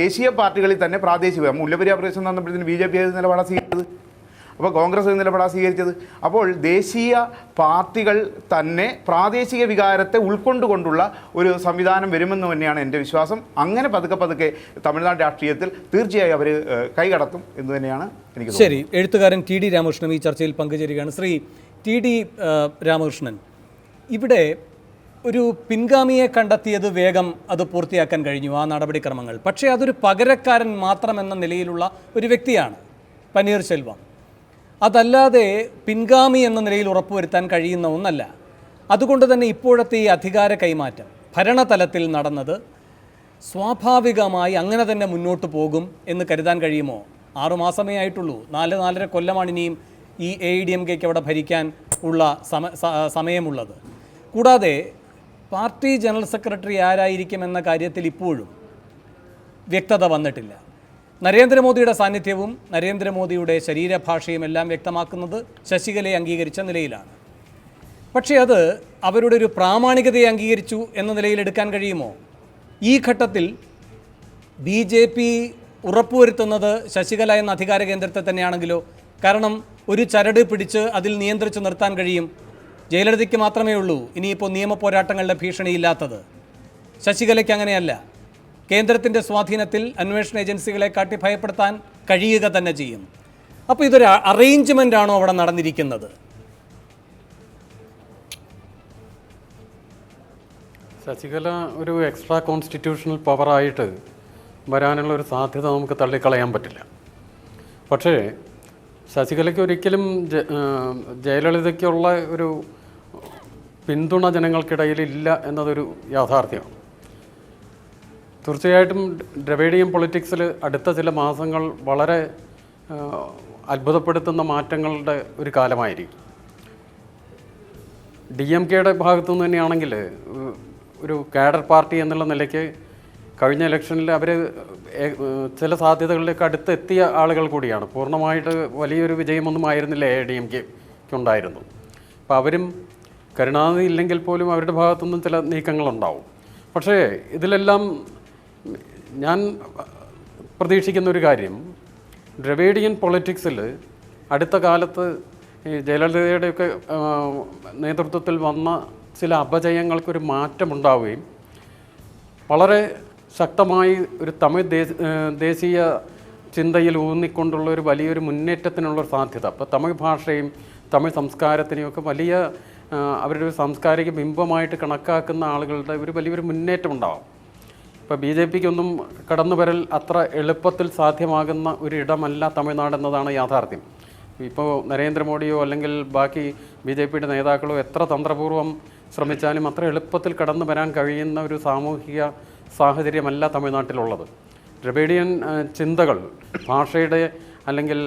ദേശീയ പാർട്ടികളിൽ തന്നെ പ്രാദേശിക മുല്ലപ്പെരിയാർ പ്രദേശം തന്നപ്പോഴത്തേന് ബി ജെ പി ഏത് നിലപാടാണ് സ്വീകരിച്ചത്? അപ്പോൾ കോൺഗ്രസ് ഏത് നിലപാടാണ് സ്വീകരിച്ചത്? അപ്പോൾ ദേശീയ പാർട്ടികൾ തന്നെ പ്രാദേശിക വികാരത്തെ ഉൾക്കൊണ്ടുകൊണ്ടുള്ള ഒരു സംവിധാനം വരുമെന്ന് തന്നെയാണ് എന്റെ വിശ്വാസം. അങ്ങനെ പതുക്കെ പതുക്കെ തമിഴ്നാട് രാഷ്ട്രീയത്തിൽ തീർച്ചയായും അവർ കൈകടത്തും എന്ന് തന്നെയാണ് എനിക്ക് ശരി എഴുത്തുകാരൻ ടി ഡി രാമകൃഷ്ണൻ ഈ ചർച്ചയിൽ പങ്കുചേരുകയാണ്. ശ്രീ ടി ഡി രാമകൃഷ്ണൻ ഇവിടെ ഒരു പിൻഗാമിയെ കണ്ടെത്തിയത് വേഗം അത് പൂർത്തിയാക്കാൻ കഴിഞ്ഞു ആ നടപടിക്രമങ്ങൾ. പക്ഷേ അതൊരു പകരക്കാരൻ മാത്രമെന്ന നിലയിലുള്ള ഒരു വ്യക്തിയാണ് പനീർ പനീർശെൽവം അതല്ലാതെ പിൻഗാമി എന്ന നിലയിൽ ഉറപ്പുവരുത്താൻ കഴിയുന്ന ഒന്നല്ല. അതുകൊണ്ട് തന്നെ ഇപ്പോഴത്തെ ഈ അധികാര കൈമാറ്റം ഭരണതലത്തിൽ നടന്നത് സ്വാഭാവികമായി അങ്ങനെ തന്നെ മുന്നോട്ട് പോകും എന്ന് കരുതാൻ കഴിയുമോ? ആറുമാസമേ ആയിട്ടുള്ളൂ. നാല് നാലര കൊല്ലമാണ് ഇനിയും ഈ എ ഡി എം കെക്ക് അവിടെ ഭരിക്കാൻ ഉള്ള സമ സമയമുള്ളത്. കൂടാതെ പാർട്ടി ജനറൽ സെക്രട്ടറി ആരായിരിക്കും എന്ന കാര്യത്തിൽ ഇപ്പോഴും വ്യക്തത വന്നിട്ടില്ല. നരേന്ദ്രമോദിയുടെ സാന്നിധ്യവും നരേന്ദ്രമോദിയുടെ ശരീരഭാഷയും എല്ലാം വ്യക്തമാക്കുന്നത് ശശികലയെ അംഗീകരിച്ച നിലയിലാണ്. പക്ഷേ അത് അവരുടെ ഒരു പ്രാമാണികതയെ അംഗീകരിച്ചു എന്ന നിലയിൽ എടുക്കാൻ കഴിയുമോ? ഈ ഘട്ടത്തിൽ ബി ജെ പി ഉറപ്പുവരുത്തുന്നത് ശശികല എന്ന അധികാര കേന്ദ്രത്തെ തന്നെയാണെങ്കിലോ? കാരണം ഒരു ചരട് പിടിച്ച് അതിൽ നിയന്ത്രിച്ചു നിർത്താൻ കഴിയും. ജയലളിതയ്ക്ക് മാത്രമേ ഉള്ളൂ. ഇനിയിപ്പോൾ നിയമ പോരാട്ടങ്ങളുടെ ഭീഷണിയില്ലാത്തത്. ശശികലയ്ക്ക് അങ്ങനെയല്ല. കേന്ദ്രത്തിന്റെ സ്വാധീനത്തിൽ അന്വേഷണ ഏജൻസികളെ കാട്ടി ഭയപ്പെടുത്താൻ കഴിയുക തന്നെ ചെയ്യും. അപ്പോൾ ഇതൊരു അറേഞ്ച്മെന്റ് ആണോ അവിടെ നടന്നിരിക്കുന്നത്? ശശികല ഒരു എക്സ്ട്രാ കോൺസ്റ്റിറ്റ്യൂഷണൽ പവറായിട്ട് വരാനുള്ള ഒരു സാധ്യത നമുക്ക് തള്ളിക്കളയാൻ പറ്റില്ല. പക്ഷേ ശശികലയ്ക്ക് ഒരിക്കലും ജയലളിതയ്ക്കുള്ള ഒരു പിന്തുണ ജനങ്ങൾക്കിടയിൽ ഇല്ല എന്നതൊരു യാഥാർത്ഥ്യമാണ് തീർച്ചയായിട്ടും ഡ്രവേഡിയൻ പൊളിറ്റിക്സിൽ അടുത്ത ചില മാസങ്ങൾ വളരെ അത്ഭുതപ്പെടുത്തുന്ന മാറ്റങ്ങളുടെ ഒരു കാലമായിരിക്കും. ഡി എം കെയുടെ ഭാഗത്തു നിന്ന് തന്നെയാണെങ്കിൽ ഒരു കാഡർ പാർട്ടി എന്നുള്ള നിലയ്ക്ക് കഴിഞ്ഞ ഇലക്ഷനിൽ അവർ ചില സാധ്യതകളിലേക്ക് അടുത്തെത്തിയ ആളുകൾ കൂടിയാണ്. പൂർണമായിട്ട് വലിയൊരു വിജയമൊന്നും ആയിരുന്നില്ല എ ഡി എം കെക്ക് ഉണ്ടായിരുന്നു അപ്പോൾ അവരും കരുണാനിധി ഇല്ലെങ്കിൽ പോലും അവരുടെ ഭാഗത്തുനിന്നും ചില നീക്കങ്ങളുണ്ടാവും. പക്ഷേ ഇതിലെല്ലാം ഞാൻ പ്രതീക്ഷിക്കുന്ന ഒരു കാര്യം. ദ്രവേഡിയൻ പൊളിറ്റിക്സിൽ അടുത്ത കാലത്ത് ഈ ജയലളിതയുടെയൊക്കെ നേതൃത്വത്തിൽ വന്ന ചില അപജയങ്ങൾക്കൊരു മാറ്റമുണ്ടാവുകയും വളരെ ശക്തമായി ഒരു തമിഴ് ദേശീയ ചിന്തയിൽ ഊന്നിക്കൊണ്ടുള്ള ഒരു വലിയൊരു മുന്നേറ്റത്തിനുള്ള സാധ്യത. അപ്പോൾ തമിഴ് ഭാഷയും തമിഴ് സംസ്കാരത്തിനെയും ഒക്കെ വലിയ അവരുടെ ഒരു സാംസ്കാരിക ബിംബമായിട്ട് കണക്കാക്കുന്ന ആളുകളുടെ ഒരു വലിയൊരു മുന്നേറ്റം ഉണ്ടാവും. ഇപ്പോൾ ബി ജെ പിക്കൊന്നും കടന്നു വരൽ അത്ര എളുപ്പത്തിൽ സാധ്യമാകുന്ന ഒരു ഇടമല്ല തമിഴ്നാട് എന്നതാണ് യാഥാർത്ഥ്യം. ഇപ്പോൾ നരേന്ദ്രമോദിയോ അല്ലെങ്കിൽ ബാക്കി ബി ജെ പിയുടെ നേതാക്കളോ എത്ര തന്ത്രപൂർവം ശ്രമിച്ചാലും അത്ര എളുപ്പത്തിൽ കടന്നു വരാൻ കഴിയുന്ന ഒരു സാമൂഹിക സാഹചര്യമല്ല തമിഴ്നാട്ടിലുള്ളത്. ദ്രവിഡിയൻ ചിന്തകൾ ഭാഷയുടെ അല്ലെങ്കിൽ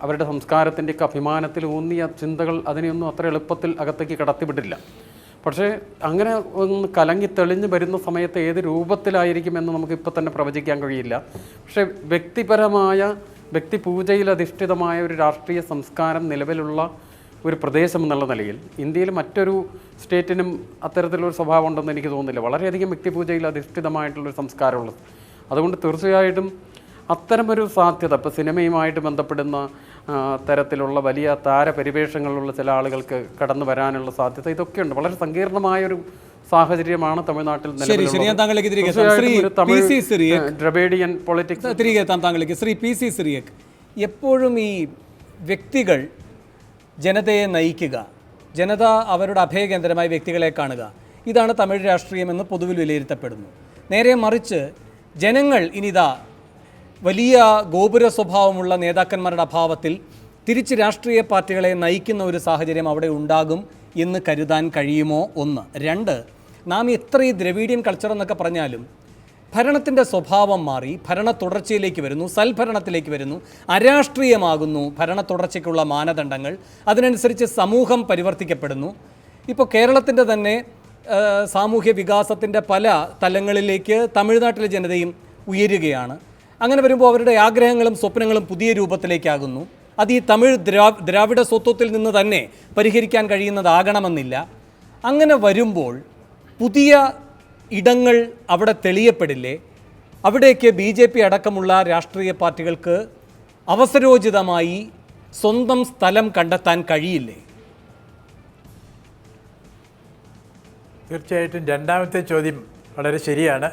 അവരുടെ സംസ്കാരത്തിന്റെയൊക്കെ അഭിമാനത്തിൽ ഊന്നിയ ചിന്തകൾ അതിനെയൊന്നും അത്ര എളുപ്പത്തിൽ അകത്തേക്ക് കടത്തിവിട്ടില്ല പക്ഷേ അങ്ങനെ ഒന്ന് കലങ്ങി തെളിഞ്ഞു വരുന്ന സമയത്ത് ഏത് രൂപത്തിലായിരിക്കുമെന്ന് നമുക്ക് ഇപ്പം തന്നെ പ്രവചിക്കാൻ കഴിയില്ല. പക്ഷേ വ്യക്തിപരമായ വ്യക്തിപൂജയിൽ അധിഷ്ഠിതമായ ഒരു രാഷ്ട്രീയ സംസ്കാരം നിലവിലുള്ള ഒരു പ്രദേശം എന്നുള്ള നിലയിൽ ഇന്ത്യയിൽ മറ്റൊരു സ്റ്റേറ്റിനും അത്തരത്തിലുള്ള സ്വഭാവം ഉണ്ടെന്ന് എനിക്ക് തോന്നുന്നില്ല. വളരെയധികം വ്യക്തിപൂജയിൽ അധിഷ്ഠിതമായിട്ടുള്ളൊരു സംസ്കാരമുള്ളത്. അതുകൊണ്ട് തീർച്ചയായിട്ടും അത്തരമൊരു സാധ്യത ഇപ്പോൾ സിനിമയുമായിട്ട് ബന്ധപ്പെടുന്ന തരത്തിലുള്ള വലിയ താരപരിവേഷങ്ങളിലുള്ള ചില ആളുകൾക്ക് കടന്നു വരാനുള്ള സാധ്യത ഇതൊക്കെയുണ്ട്. വളരെ സങ്കീർണമായൊരു സാഹചര്യമാണ് തമിഴ്നാട്ടിൽ ദ്രവിഡിയൻ പൊളിറ്റിക്സ് തിരികെ എത്താം താങ്കളിലേക്ക്. ശ്രീ പി സി സിറിയക് എപ്പോഴും ഈ വ്യക്തികൾ ജനതയെ നയിക്കുക. ജനത അവരുടെ അഭയകേന്ദ്രമായി വ്യക്തികളെ കാണുക. ഇതാണ് തമിഴ് രാഷ്ട്രീയമെന്ന് പൊതുവിൽ വിലയിരുത്തപ്പെടുന്നു. നേരെ മറിച്ച് ജനങ്ങൾ ഇനിതാ വലിയ ഗോപുര സ്വഭാവമുള്ള നേതാക്കന്മാരുടെ അഭാവത്തിൽ തിരിച്ച് രാഷ്ട്രീയ പാർട്ടികളെ നയിക്കുന്ന ഒരു സാഹചര്യം അവിടെ ഉണ്ടാകും എന്ന് കരുതാൻ കഴിയുമോ? ഒന്ന്. രണ്ട്. നാം എത്ര ഈ ദ്രവീഡിയൻ കൾച്ചർ എന്നൊക്കെ പറഞ്ഞാലും ഭരണത്തിന്റെ സ്വഭാവം മാറി ഭരണ തുടർച്ചയിലേക്ക് വരുന്നു സൽഭരണത്തിലേക്ക് വരുന്നു അരാഷ്ട്രീയമാകുന്നു ഭരണ തുടർച്ചയ്ക്കുള്ള മാനദണ്ഡങ്ങൾ അതിനനുസരിച്ച് സമൂഹം പരിവർത്തിക്കപ്പെടുന്നു. ഇപ്പോൾ കേരളത്തിന്റെ തന്നെ സാമൂഹ്യ വികാസത്തിന്റെ പല തലങ്ങളിലേക്ക് തമിഴ്നാട്ടിലെ ജനതയും ഉയരുകയാണ്. അങ്ങനെ വരുമ്പോൾ അവരുടെ ആഗ്രഹങ്ങളും സ്വപ്നങ്ങളും പുതിയ രൂപത്തിലേക്കാകുന്നു. അത് ഈ തമിഴ് ദ്രാ ദ്രാവിഡ സ്വത്വത്തിൽ നിന്ന് തന്നെ പരിഹരിക്കാൻ കഴിയുന്നതാകണമെന്നില്ല. അങ്ങനെ വരുമ്പോൾ പുതിയ ഇടങ്ങൾ അവിടെ തെളിയപ്പെടില്ലേ? അവിടേക്ക് ബി ജെ പി അടക്കമുള്ള രാഷ്ട്രീയ പാർട്ടികൾക്ക് അവസരോചിതമായി സ്വന്തം സ്ഥലം കണ്ടെത്താൻ കഴിയില്ലേ? തീർച്ചയായിട്ടും രണ്ടാമത്തെ ചോദ്യം വളരെ ശരിയാണ്.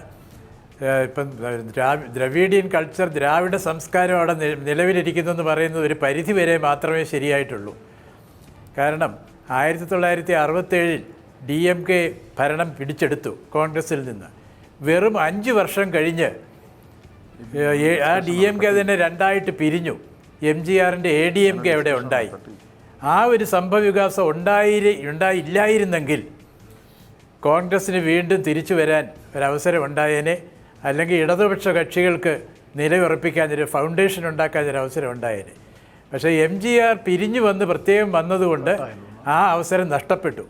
ഇപ്പം ദ്രാവി ദ്രവീഡിയൻ കൾച്ചർ ദ്രാവിഡ സംസ്കാരം അവിടെ നിലവിലിരിക്കുന്നു എന്ന് പറയുന്നത് ഒരു പരിധി വരെ മാത്രമേ ശരിയായിട്ടുള്ളൂ. കാരണം ആയിരത്തി തൊള്ളായിരത്തി അറുപത്തേഴിൽ ഡി എം കെ ഭരണം പിടിച്ചെടുത്തു കോൺഗ്രസിൽ നിന്ന്. വെറും അഞ്ച് വർഷം കഴിഞ്ഞ് ആ ഡി എം കെ തന്നെ രണ്ടായിട്ട് പിരിഞ്ഞു. എം ജി ആറിന്റെ എ ഡി എം കെ അവിടെ ഉണ്ടായി. ആ ഒരു സംഭവവികാസം ഉണ്ടായി ഉണ്ടായില്ലായിരുന്നെങ്കിൽ കോൺഗ്രസ്സിന് വീണ്ടും തിരിച്ചു വരാൻ ഒരവസരം ഉണ്ടായേനെ. അല്ലെങ്കിൽ ഇടതുപക്ഷ കക്ഷികൾക്ക് നിലയുറപ്പിക്കാനൊരു ഫൗണ്ടേഷൻ ഉണ്ടാക്കാനൊരു അവസരം ഉണ്ടായേനെ. പക്ഷേ എം ജി ആർ പിരിഞ്ഞു വന്ന് പ്രത്യേകം വന്നതുകൊണ്ട് ആ അവസരം നഷ്ടപ്പെട്ടു.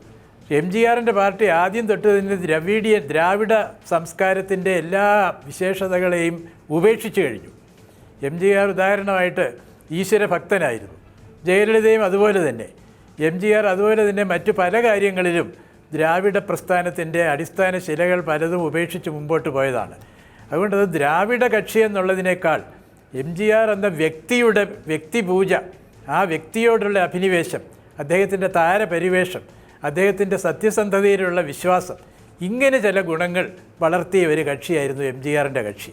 എം ജി ആറിന്റെ പാർട്ടി ആദ്യം തൊട്ട് തന്നെ ദ്രവീഡിയ ദ്രാവിഡ സംസ്കാരത്തിന്റെ എല്ലാ വിശേഷതകളെയും ഉപേക്ഷിച്ചു കഴിഞ്ഞു. എം ജി ആർ ഉദാഹരണമായിട്ട് ഈശ്വര ഭക്തനായിരുന്നു. ജയലളിതയും അതുപോലെ തന്നെ. എം ജി ആർ അതുപോലെ തന്നെ മറ്റു പല കാര്യങ്ങളിലും ദ്രാവിഡ പ്രസ്ഥാനത്തിന്റെ അടിസ്ഥാന ശിലകൾ പലതും ഉപേക്ഷിച്ച് മുമ്പോട്ട് പോയതാണ്. അതുകൊണ്ട് അത് ദ്രാവിഡ കക്ഷി എന്നുള്ളതിനേക്കാൾ എം ജി ആർ എന്ന വ്യക്തിയുടെ വ്യക്തിപൂജ ആ വ്യക്തിയോടുള്ള അഭിനിവേശം അദ്ദേഹത്തിന്റെ താരപരിവേഷം അദ്ദേഹത്തിന്റെ സത്യസന്ധതയിലുള്ള വിശ്വാസം. ഇങ്ങനെ ചില ഗുണങ്ങൾ വളർത്തിയ ഒരു കക്ഷിയായിരുന്നു എം ജി ആറിന്റെ കക്ഷി.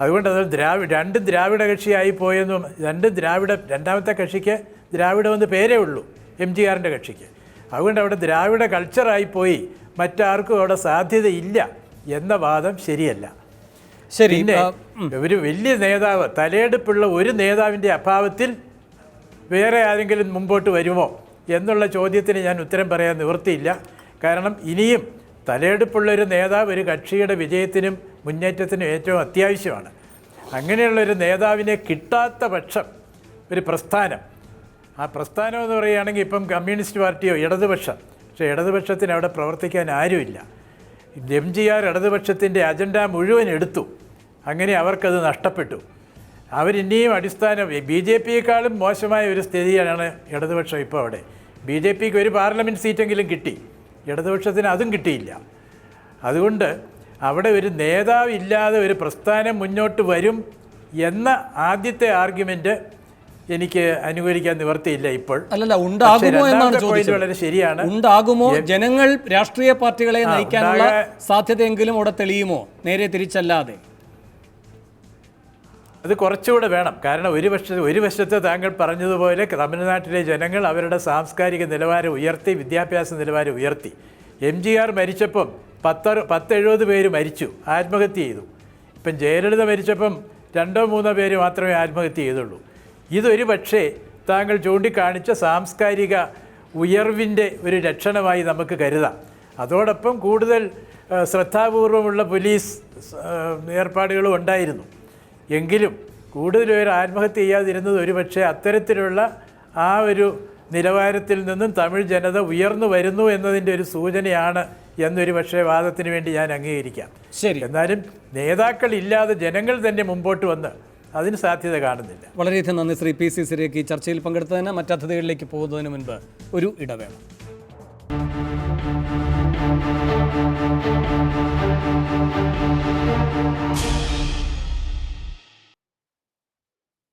അതുകൊണ്ട് അത് ദ്രാവിഡ രണ്ടും ദ്രാവിഡ കക്ഷിയായി പോയെന്നും രണ്ടും ദ്രാവിഡ രണ്ടാമത്തെ കക്ഷിക്ക് ദ്രാവിഡമെന്ന് പേരേ ഉള്ളൂ എം ജി ആറിന്റെ കക്ഷിക്ക്. അതുകൊണ്ട് അവിടെ ദ്രാവിഡ കൾച്ചറായി പോയി മറ്റാർക്കും അവിടെ സാധ്യതയില്ല എന്ന വാദം ശരിയല്ല. ശരി പിന്നെ ഒരു വലിയ നേതാവ് തലയെടുപ്പുള്ള ഒരു നേതാവിന്റെ അഭാവത്തിൽ വേറെ ആരെങ്കിലും മുമ്പോട്ട് വരുമോ? എന്നുള്ള ചോദ്യത്തിന് ഞാൻ ഉത്തരം പറയാൻ നിവൃത്തിയില്ല. കാരണം ഇനിയും തലയെടുപ്പുള്ള ഒരു നേതാവ് ഒരു കക്ഷിയുടെ വിജയത്തിനും മുന്നേറ്റത്തിനും ഏറ്റവും അത്യാവശ്യമാണ്. അങ്ങനെയുള്ള ഒരു നേതാവിനെ കിട്ടാത്ത പക്ഷം ഒരു പ്രസ്ഥാനം. ആ പ്രസ്ഥാനം എന്ന് പറയുകയാണെങ്കിൽ ഇപ്പം കമ്മ്യൂണിസ്റ്റ് പാർട്ടിയോ ഇടതുപക്ഷം. പക്ഷേ ഇടതുപക്ഷത്തിന് അവിടെ പ്രവർത്തിക്കാൻ ആരുമില്ല. എം ജി ആർ ഇടതുപക്ഷത്തിന്റെ അജണ്ട മുഴുവൻ എടുത്തു. അങ്ങനെ അവർക്കത് നഷ്ടപ്പെട്ടു. അവരിനിയും അടിസ്ഥാനം ബി ജെ പിയേക്കാളും മോശമായ ഒരു സ്ഥിതിയാണ് ഇടതുപക്ഷം ഇപ്പോൾ അവിടെ. ബി ജെ പിക്ക് ഒരു പാർലമെന്റ് സീറ്റെങ്കിലും കിട്ടി. ഇടതുപക്ഷത്തിന് അതും കിട്ടിയില്ല. അതുകൊണ്ട് അവിടെ ഒരു നേതാവില്ലാതെ ഒരു പ്രസ്ഥാനം മുന്നോട്ട് വരും എന്ന ആദ്യത്തെ ആർഗ്യുമെന്റ് എനിക്ക് അനുകൂലിക്കാൻ നിവർത്തിയില്ല ഇപ്പോൾ. അല്ലല്ല ഉണ്ടാകുമോ എന്നാണ് ചോദിച്ചത്. വളരെ ശരിയാണ്. ഉണ്ടാകുമോ? ജനങ്ങൾ രാഷ്ട്രീയ പാർട്ടികളെ നയിക്കാനുള്ള സാധ്യതയെങ്കിലും അവിടെ തെളിയുമോ? നേരെ തിരിച്ചല്ലാതെ. അത് കുറച്ചുകൂടെ വേണം. കാരണം ഒരു വശത്ത് ഒരു വശത്ത് താങ്കൾ പറഞ്ഞതുപോലെ തമിഴ്നാട്ടിലെ ജനങ്ങൾ അവരുടെ സാംസ്കാരിക നിലവാരം ഉയർത്തി വിദ്യാഭ്യാസ നിലവാരം ഉയർത്തി. എം ജി ആർ മരിച്ചപ്പം പത്തറു പത്തെഴുപത് പേര് മരിച്ചു ആത്മഹത്യ ചെയ്തു. ഇപ്പം ജയലളിത മരിച്ചപ്പം രണ്ടോ മൂന്നോ പേര് മാത്രമേ ആത്മഹത്യ ചെയ്തുള്ളൂ. ഇതൊരു പക്ഷേ താങ്കൾ ചൂണ്ടിക്കാണിച്ച സാംസ്കാരിക ഉയർവിന്റെ ഒരു ലക്ഷണമായി നമുക്ക് കരുതാം. അതോടൊപ്പം കൂടുതൽ ശ്രദ്ധാപൂർവമുള്ള പോലീസ് ഏർപ്പാടുകളും ഉണ്ടായിരുന്നു. എങ്കിലും കൂടുതൽ പേർ ആത്മഹത്യ ചെയ്യാതിരുന്നത് ഒരുപക്ഷെ അത്തരത്തിലുള്ള ആ ഒരു നിലവാരത്തിൽ നിന്നും തമിഴ് ജനത ഉയർന്നു വരുന്നു എന്നതിന്റെ ഒരു സൂചനയാണ് എന്നൊരു പക്ഷേ വാദത്തിന് വേണ്ടി ഞാൻ അംഗീകരിക്കാം. ശരി. എന്നാലും നേതാക്കൾ ഇല്ലാതെ ജനങ്ങൾ തന്നെ മുമ്പോട്ട് വന്ന് അതിന് സാധ്യത കാണുന്നില്ല. വളരെയധികം നന്ദി ശ്രീ പി സി സിരേക്ക് ചർച്ചയിൽ പങ്കെടുത്തതിന് മറ്റതിഥികളിലേക്ക് പോകുന്നതിന് മുൻപ് ഒരു ഇടവേള.